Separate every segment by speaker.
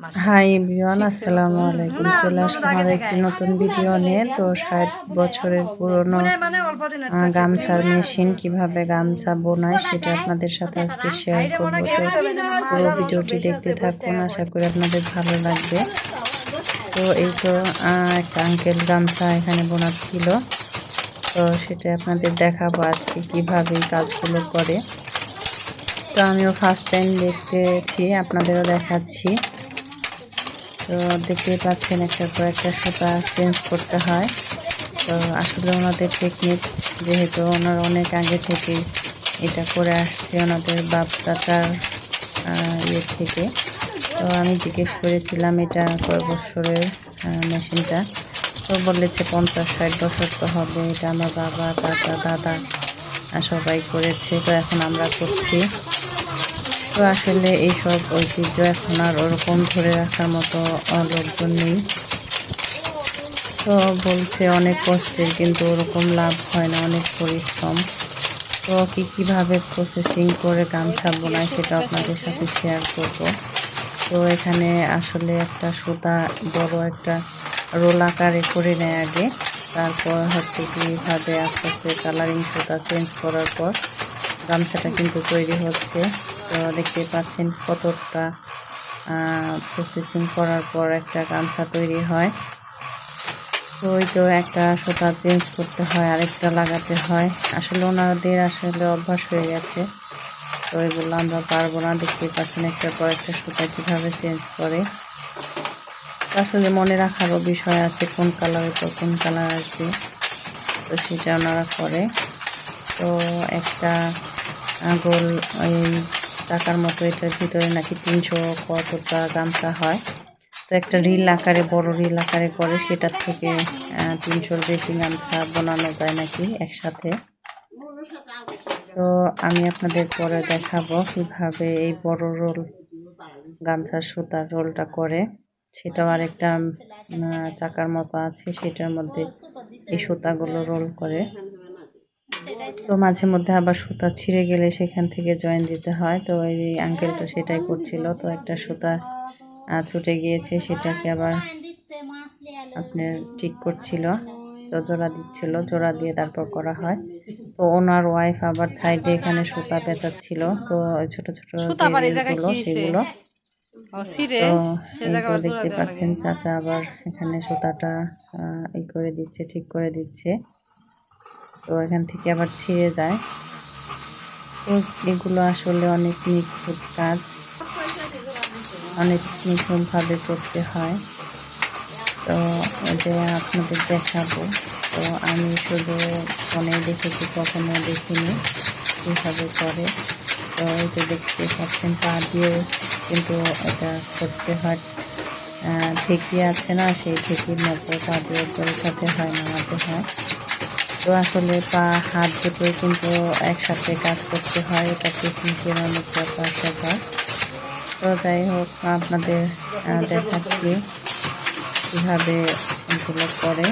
Speaker 1: Hi everyone আসসালামু আলাইকুম চলে আসলাম আমার একটি নতুন ভিডিও নিয়ে। তো ষাট বছরের পুরনো গামছার মেশিন কীভাবে গামছা বোনায় সেটা আপনাদের সাথে আজকে শেয়ার করব। তো পুরো ভিডিওটি দেখতে থাকুন আশা করি আপনাদের ভালো লাগবে। তো এই তো একটা আঙ্কেল গামছা এখানে বোনাচ্ছিল তো সেটা আপনাদের দেখাবো আজকে কীভাবে কাজগুলো করে। তো আমিও ফার্স্ট টাইম দেখতেছি আপনাদেরও দেখাচ্ছি। তো দেখতেই পাচ্ছেন একটা পর একটা সুতা চেঞ্জ করতে হয়। তো আসলে ওনাদের টেকনিক যেহেতু ওনারা অনেক আগে থেকেই এটা করে আসছে ওনাদের বাপ দাদার ইয়ে থেকে। তো আমি জিজ্ঞেস করেছিলাম, এটা কয় বছরের মেশিনটা? তো বলেছে পঞ্চাশ ষাট বছর তো হবে, এটা আমার বাবা দাদা দাদা, সবাই করেছে। তো এখন আমরা করছি। তো আসলে এইসব ঐতিহ্য এখন আর ওরকম ধরে রাখার মতো লোকজন নেই। তো বলছে অনেক কষ্টের, কিন্তু ওরকম লাভ হয় না, অনেক পরিশ্রম। তো কী কীভাবে প্রসেসিং করে গামছা বোনায় সেটা আপনাদের সাথে শেয়ার করব। তো এখানে আসলে একটা সুতা বড় একটা রোল আকারে করে নেয় আগে। তারপর হচ্ছে কীভাবে আস্তে আস্তে কালারিং সুতা চেঞ্জ করার পর গামছাটা কিন্তু তৈরি হচ্ছে। তো দেখতে পাচ্ছেন কতটা প্রসেসিং করার পর একটা গামছা তৈরি হয়। তো ওই তো একটা সুতা চেঞ্জ করতে হয়, আরেকটা লাগাতে হয়। আসলে ওনাদের আসলে অভ্যাস হয়ে গেছে। তো এগুলো আমরা পারব না। দেখতে পাচ্ছেন একটা পর একটা সুতা কীভাবে চেঞ্জ করে। আসলে মনে রাখারও বিষয় আছে কোন কালারের পর কোন কালার আছে তো সেটা ওনারা করে। তো একটা গোল, ওই টাকার মতো এটার ভিতরে নাকি তিনশো কতটা গামছা হয়। তো একটা রিল আকারে, বড় রিল আকারে করে সেটার থেকে তিনশোর বেশি গামছা বানানো যায় নাকি একসাথে। তো আমি আপনাদের পরে দেখাবো কীভাবে এই বড় রোল গামছার সুতার রোলটা করে। সেটাও আরেকটা চাকার মতো আছে, সেটার মধ্যে এই সুতাগুলো রোল করে। তো। মাঝে মধ্যে আবার সুতা ছিঁড়ে গেলে সেখান থেকে জয়েন দিতে হয়। তো এই আঙ্কেলটা সেটাই করছিল। তো একটা সুতা ছুটে গিয়েছে। সেটাকে আবার আপনার ঠিক করছিল। তো জোড়া দিচ্ছিল। জোড়া দিয়ে তারপর করা হয়। তো ওনার ওয়াইফ আবার সাইডে এখানে সুতা পেঁচাচ্ছিল। তো ওই ছোট ছোট? সেগুলো। দেখতে পাচ্ছেন চাচা আবার এখানে সুতাটা ই করে দিচ্ছে ঠিক করে দিচ্ছে। তো এখান থেকে আবার ছিঁড়ে যায়। তো এগুলো আসলে অনেক নিখুঁত কাজ। অনেক নিখুঁতভাবে করতে হয়। তো এটা আপনাদের দেখাবো। তো আমি শুধু ফোনে দেখেছি কখনো দেখিনি কীভাবে করে। তো এটা দেখতে পাচ্ছেন পা দিয়ে কিন্তু এটা করতে হয়। আহ, ঠেকি আছে না সেই ঠেকির মতো পা দিয়ে পরীক্ষাতে হয় নামাতে হয়। তো আসলে পা, হাত দুটোই কিন্তু একসাথে কাজ করতে হয়। এটা টেকনিকের অনেক ব্যাপার স্যাপার তো যাই হোক, আপনাদের দেখাচ্ছি কীভাবে এগুলো করে।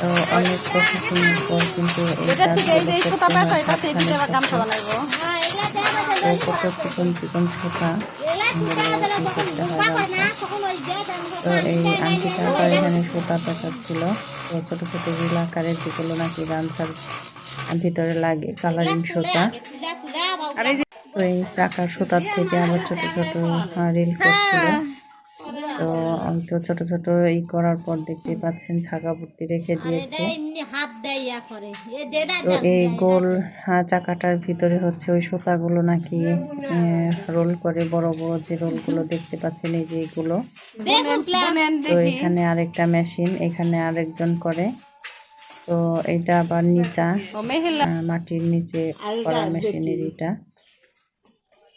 Speaker 1: তো অনেক প্রসেসিং পর কিন্তু চিকন চিকন সুতা করতে হয় তো এই আংটিটা এখানে সুতা পেঁচাচ্ছিল তো ছোটো ছোটো রিল আকারের যেগুলো নাকি গামছার ভিতরে লাগে কালারিং সুতা।
Speaker 2: আর এই
Speaker 1: তো এই চাকার সুতার থেকে আবার ছোট ছোট রিল করছিল তো আমি তো ছোট ছোট এই করার পর দেখতে পাচ্ছেন ছাকা ভর্তি রেখে দিয়েছে। তো এই গোল আহ, চাকাটার ভিতরে হচ্ছে ওই সুতাগুলো নাকি রোল করে বড় বড় যে রোলগুলো দেখতে পাচ্ছেন এই যে এগুলো।
Speaker 2: বুনেন
Speaker 1: তো
Speaker 2: দেখি।
Speaker 1: এখানে আরেকটা মেশিন এখানে আরেকজন করে। তো এটা আবার নিচা মাটির নিচে করা মেশিনের এটা।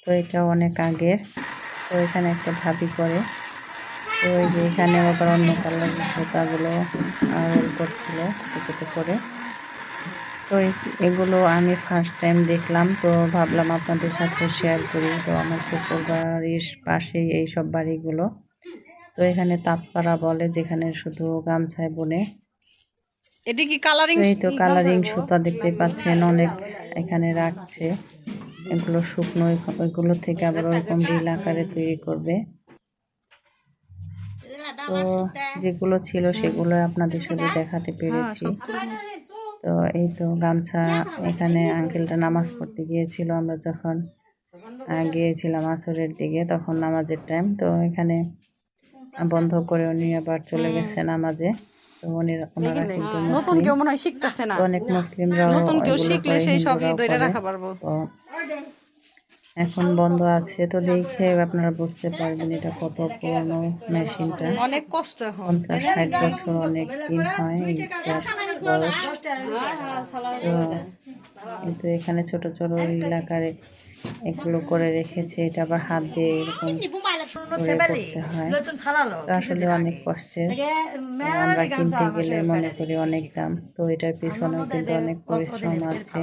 Speaker 1: তো এটা অনেক আগের। তো এখানে একটা ভাবি করে। তো এই যে এখানে আবার অন্য কালার সুতাগুলো রোল করছিল ছোটো ছোটো করে তো এগুলো আমি ফার্স্ট টাইম দেখলাম তো ভাবলাম আপনাদের সাথে শেয়ার করি। তো আমার শ্বশুর বাড়ির পাশেই এই সব বাড়িগুলো। তো এখানে তাঁতপাড়া বলে যেখানে শুধু গামছায় বনে।
Speaker 2: এটি কি কালারিং
Speaker 1: এই তো কালারিং সুতা দেখতে পাচ্ছেন অনেক এখানে রাখছে। এগুলো শুকনো ওইগুলো থেকে আবার ওরকম রিল আকারে তৈরি করবে। তো যেগুলো ছিল সেগুলো আপনাদের শুধু দেখাতে পেরেছি। তো এই তো গামছা এখানে আঙ্কেলটা নামাজ পড়তে গিয়েছিল আমরা যখন গিয়েছিলাম আসরের দিকে তখন নামাজের টাইম তো এখানে বন্ধ করে উনি আবার চলে গেছে নামাজে। তো উনি ওনারা কিন্তু
Speaker 2: নতুন কেউ মনে হয় শিখতেছে না।
Speaker 1: অনেক মুসলিমরা
Speaker 2: নতুন কেউ শিখলে সেই সব ধরে রাখা পারব।
Speaker 1: এখন বন্ধ আছে তো দেখে আপনারা বুঝতে পারবেন এটা কত পুরনো মেশিনটা।
Speaker 2: অনেক কষ্ট এখন
Speaker 1: পঞ্চাশ ষাট বছর অনেক দিন হয় কিন্তু এখানে ছোট ছোট এলাকারে এগুলো করে রেখেছে এটা আবার হাত দিয়ে এরকম করতে হয়। আসলে অনেক কষ্টের। আমরা কিনতে গেলে মনে করি অনেক দাম। তো এটার পিছনেও কিন্তু অনেক পরিশ্রম আছে।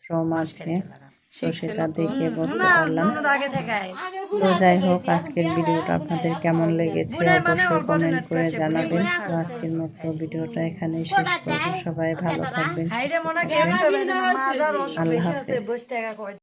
Speaker 1: শ্রম আছে। তো সেটা দেখে বলতে পারলাম। তো যাই হোক আজকের ভিডিওটা আপনাদের কেমন লেগেছে অবশ্যই কমেন্ট করে জানাবেন। তো আজকের মতো ভিডিওটা এখানে শেষ করব সবাই ভালো থাকবেন।
Speaker 3: মনে
Speaker 1: আল্লাহ হাফেজ।